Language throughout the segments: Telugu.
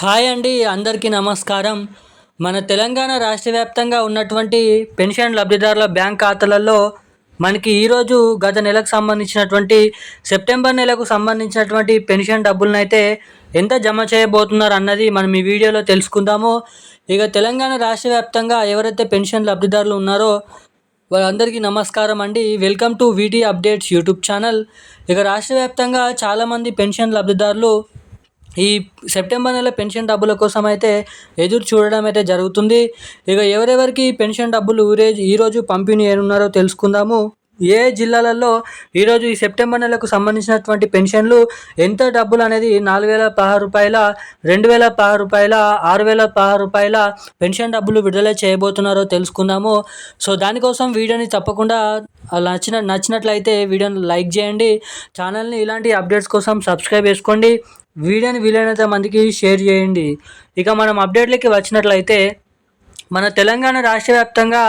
హాయ్ అండి అందరికీ నమస్కారం. మన తెలంగాణ రాష్ట్ర వ్యాప్తంగా ఉన్నటువంటి పెన్షన్ లబ్ధిదారుల బ్యాంక్ ఖాతాలలో మనకి ఈరోజు గత నెలకు సంబంధించినటువంటి సెప్టెంబర్ నెలకు సంబంధించినటువంటి పెన్షన్ డబ్బులను అయితే ఎంత జమ చేయబోతున్నారు అన్నది మనం ఈ వీడియోలో తెలుసుకుందాము. ఇక తెలంగాణ రాష్ట్ర వ్యాప్తంగా ఎవరైతే పెన్షన్ లబ్ధిదారులు ఉన్నారో వాళ్ళందరికీ నమస్కారం అండి. Welcome to VT updates YouTube channel. ఇక రాష్ట్ర వ్యాప్తంగా చాలామంది పెన్షన్ లబ్ధిదారులు ఈ సెప్టెంబర్ నెల పెన్షన్ డబ్బుల కోసం అయితే ఎదురు చూడడం అయితే జరుగుతుంది. ఇక ఎవరెవరికి పెన్షన్ డబ్బులు ఊరే ఈరోజు పంపిణీ ఏనున్నారో తెలుసుకుందాము. ఏ జిల్లాలలో ఈరోజు ఈ సెప్టెంబర్ నెలకు సంబంధించినటువంటి పెన్షన్లు ఎంత డబ్బులు అనేది నాలుగు వేల పదహారు రూపాయల రెండు వేల పదహారు రూపాయల ఆరు వేల పదహారు రూపాయల పెన్షన్ డబ్బులు విడుదల చేయబోతున్నారో తెలుసుకుందాము. సో దానికోసం వీడియోని తప్పకుండా నచ్చిన నచ్చినట్లయితే వీడియోని లైక్ చేయండి. ఛానల్ని ఇలాంటి అప్డేట్స్ కోసం సబ్స్క్రైబ్ చేసుకోండి. వీడియోని వీలైనంత మందికి షేర్ చేయండి. ఇక మనం అప్డేట్లకి వచ్చినట్లయితే మన తెలంగాణ రాష్ట్ర వ్యాప్తంగా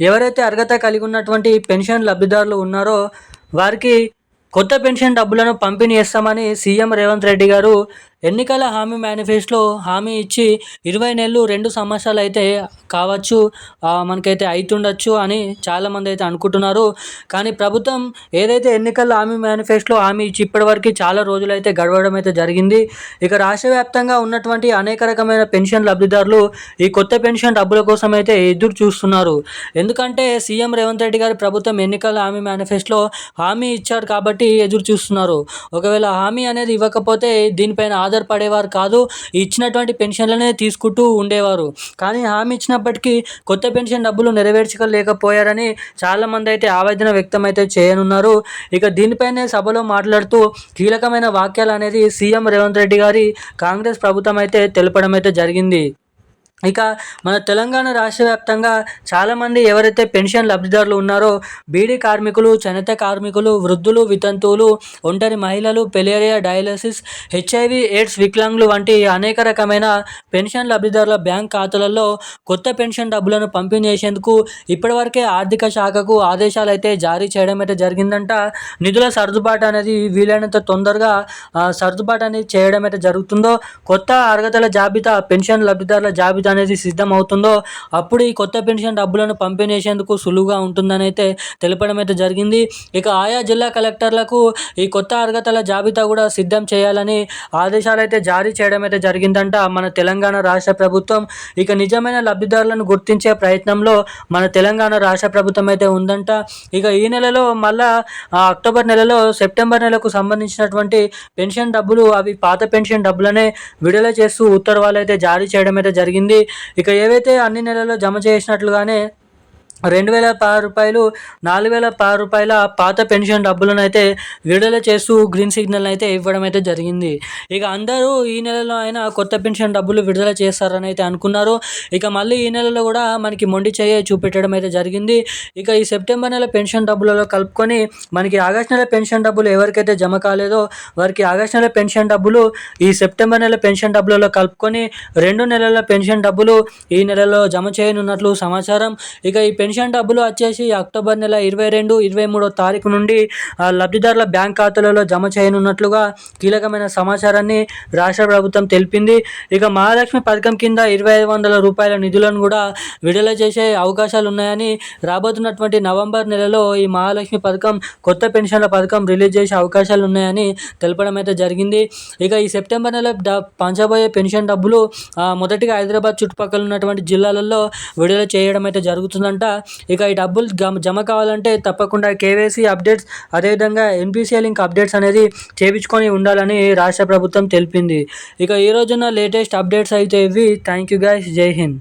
ఎవరైతే అర్హత కలిగి ఉన్నటువంటి పెన్షన్ లబ్ధిదారులు ఉన్నారో వారికి కొత్త పెన్షన్ డబ్బులను పంపిణీ చేస్తామని సీఎం రేవంత్ రెడ్డి గారు ఎన్నికల హామీ మేనిఫెస్టోలో హామీ ఇచ్చి ఇరవై నెలలు రెండు సంవత్సరాలు అయితే కావచ్చు మనకైతే అవుతుండొచ్చు అని చాలామంది అయితే అనుకుంటున్నారు. కానీ ప్రభుత్వం ఏదైతే ఎన్నికల హామీ మేనిఫెస్టోలో హామీ ఇచ్చి ఇప్పటివరకు చాలా రోజులు అయితే గడవడం అయితే జరిగింది. ఇక రాష్ట్ర వ్యాప్తంగా ఉన్నటువంటి అనేక రకమైన పెన్షన్ లబ్ధిదారులు ఈ కొత్త పెన్షన్ డబ్బుల కోసం అయితే ఎదురు చూస్తున్నారు. ఎందుకంటే సీఎం రేవంత్ రెడ్డి గారి ప్రభుత్వం ఎన్నికల హామీ మేనిఫెస్టోలో హామీ ఇచ్చారు కాబట్టి ఎదురు చూస్తున్నారు. ఒకవేళ హామీ అనేది ఇవ్వకపోతే దీనిపైన ఆధార ఆధారపడేవారు కాదు. ఇచ్చినటువంటి పెన్షన్లనే తీసుకుంటూ ఉండేవారు. కానీ హామీ ఇచ్చినప్పటికీ కొత్త పెన్షన్ డబ్బులు నెరవేర్చలేకపోయారని చాలామంది అయితే ఆవేదన వ్యక్తం అయితే చేయనున్నారు. ఇక దీనిపైనే సభలో మాట్లాడుతూ కీలకమైన వాక్యాలు అనేది సీఎం రేవంత్ రెడ్డి గారి కాంగ్రెస్ ప్రభుత్వం అయితే తెలపడం అయితే జరిగింది. ఇక మన తెలంగాణ రాష్ట్ర వ్యాప్తంగా చాలామంది ఎవరైతే పెన్షన్ లబ్ధిదారులు ఉన్నారో బీడీ కార్మికులు చనిత కార్మికులు వృద్ధులు వితంతువులు ఒంటరి మహిళలు పెలేరియా డయాలసిస్ హెచ్ఐవి ఎయిడ్స్ వికలాంగులు వంటి అనేక రకమైన పెన్షన్ లబ్ధిదారుల బ్యాంక్ ఖాతాలలో కొత్త పెన్షన్ డబ్బులను పంపిణీ చేసేందుకు ఇప్పటివరకే ఆర్థిక శాఖకు ఆదేశాలు అయితే జారీ చేయడం అయితే జరిగిందంట. నిధుల సర్దుబాటు అనేది వీలైనంత తొందరగా సర్దుబాటు అనేది చేయడం అయితే జరుగుతుందో కొత్త అర్హతల జాబితా పెన్షన్ లబ్ధిదారుల జాబితా అనేది సిద్ధం అవుతుందో అప్పుడు ఈ కొత్త పెన్షన్ డబ్బులను పంపిణీ చేసేందుకు సులువుగా ఉంటుందని అయితే తెలపడం అయితే జరిగింది. ఇక ఆయా జిల్లా కలెక్టర్లకు ఈ కొత్త అర్హతల జాబితా కూడా సిద్ధం చేయాలని ఆదేశాలు అయితే జారీ చేయడం అయితే జరిగిందంట మన తెలంగాణ రాష్ట్ర ప్రభుత్వం. ఇక నిజమైన లబ్ధిదారులను గుర్తించే ప్రయత్నంలో మన తెలంగాణ రాష్ట్ర ప్రభుత్వం అయితే ఉందంట. ఇక ఈ నెలలో మళ్ళా అక్టోబర్ నెలలో సెప్టెంబర్ నెలకు సంబంధించినటువంటి పెన్షన్ డబ్బులు అవి పాత పెన్షన్ డబ్బులనే విడుదల చేస్తూ ఉత్తర్వాలు అయితే జారీ చేయడం అయితే జరిగింది. ఇక ఏవైతే అన్ని నెలల్లో జమ చేసినట్లుగానే రెండు వేల పది రూపాయలు నాలుగు వేల పది రూపాయల పాత పెన్షన్ డబ్బులను అయితే విడుదల చేస్తూ గ్రీన్ సిగ్నల్ అయితే ఇవ్వడం అయితే జరిగింది. ఇక అందరూ ఈ నెలలో అయినా కొత్త పెన్షన్ డబ్బులు విడుదల చేస్తారని అయితే అనుకున్నారు. ఇక మళ్ళీ ఈ నెలలో కూడా మనకి మొండి చేయ చూపెట్టడం అయితే జరిగింది. ఇక ఈ సెప్టెంబర్ నెల పెన్షన్ డబ్బులలో కలుపుకొని మనకి ఆగస్ట్ నెల పెన్షన్ డబ్బులు ఎవరికైతే జమ కాలేదో వారికి ఆగస్ట్ నెల పెన్షన్ డబ్బులు ఈ సెప్టెంబర్ నెల పెన్షన్ డబ్బులలో కలుపుకొని రెండు నెలల పెన్షన్ డబ్బులు ఈ నెలలో జమ చేయనున్నట్లు సమాచారం. ఇక ఈ పెన్షన్ డబ్బులు వచ్చేసి అక్టోబర్ నెల ఇరవై రెండు ఇరవై మూడో తారీఖు నుండి లబ్ధిదారుల బ్యాంక్ ఖాతాలలో జమ చేయనున్నట్లుగా కీలకమైన సమాచారాన్ని రాష్ట్ర ప్రభుత్వం తెలిపింది. ఇక మహాలక్ష్మి పథకం కింద ఇరవై ఐదు వందల రూపాయల నిధులను కూడా విడుదల చేసే అవకాశాలు ఉన్నాయని రాబోతున్నటువంటి నవంబర్ నెలలో ఈ మహాలక్ష్మి పథకం కొత్త పెన్షన్ల పథకం రిలీజ్ చేసే అవకాశాలు ఉన్నాయని తెలపడం అయితే జరిగింది. ఇక ఈ సెప్టెంబర్ నెల పంచబోయే పెన్షన్ డబ్బులు మొదటిగా హైదరాబాద్ చుట్టుపక్కల ఉన్నటువంటి జిల్లాలలో విడుదల చేయడం అయితే జరుగుతుందంట. ఇక ఈ డబ్బులు జమ కావాలంటే తప్పకుండా కేవైసీ అప్డేట్స్ అదేవిధంగా ఎన్పిసిఐ లింక్ అప్డేట్స్ అనేది చేయించుకొని ఉండాలని రాష్ట్ర ప్రభుత్వం తెలిపింది. ఇక ఈ రోజున లేటెస్ట్ అప్డేట్స్ అయితే ఇవి. Thank you guys. Jai Hind.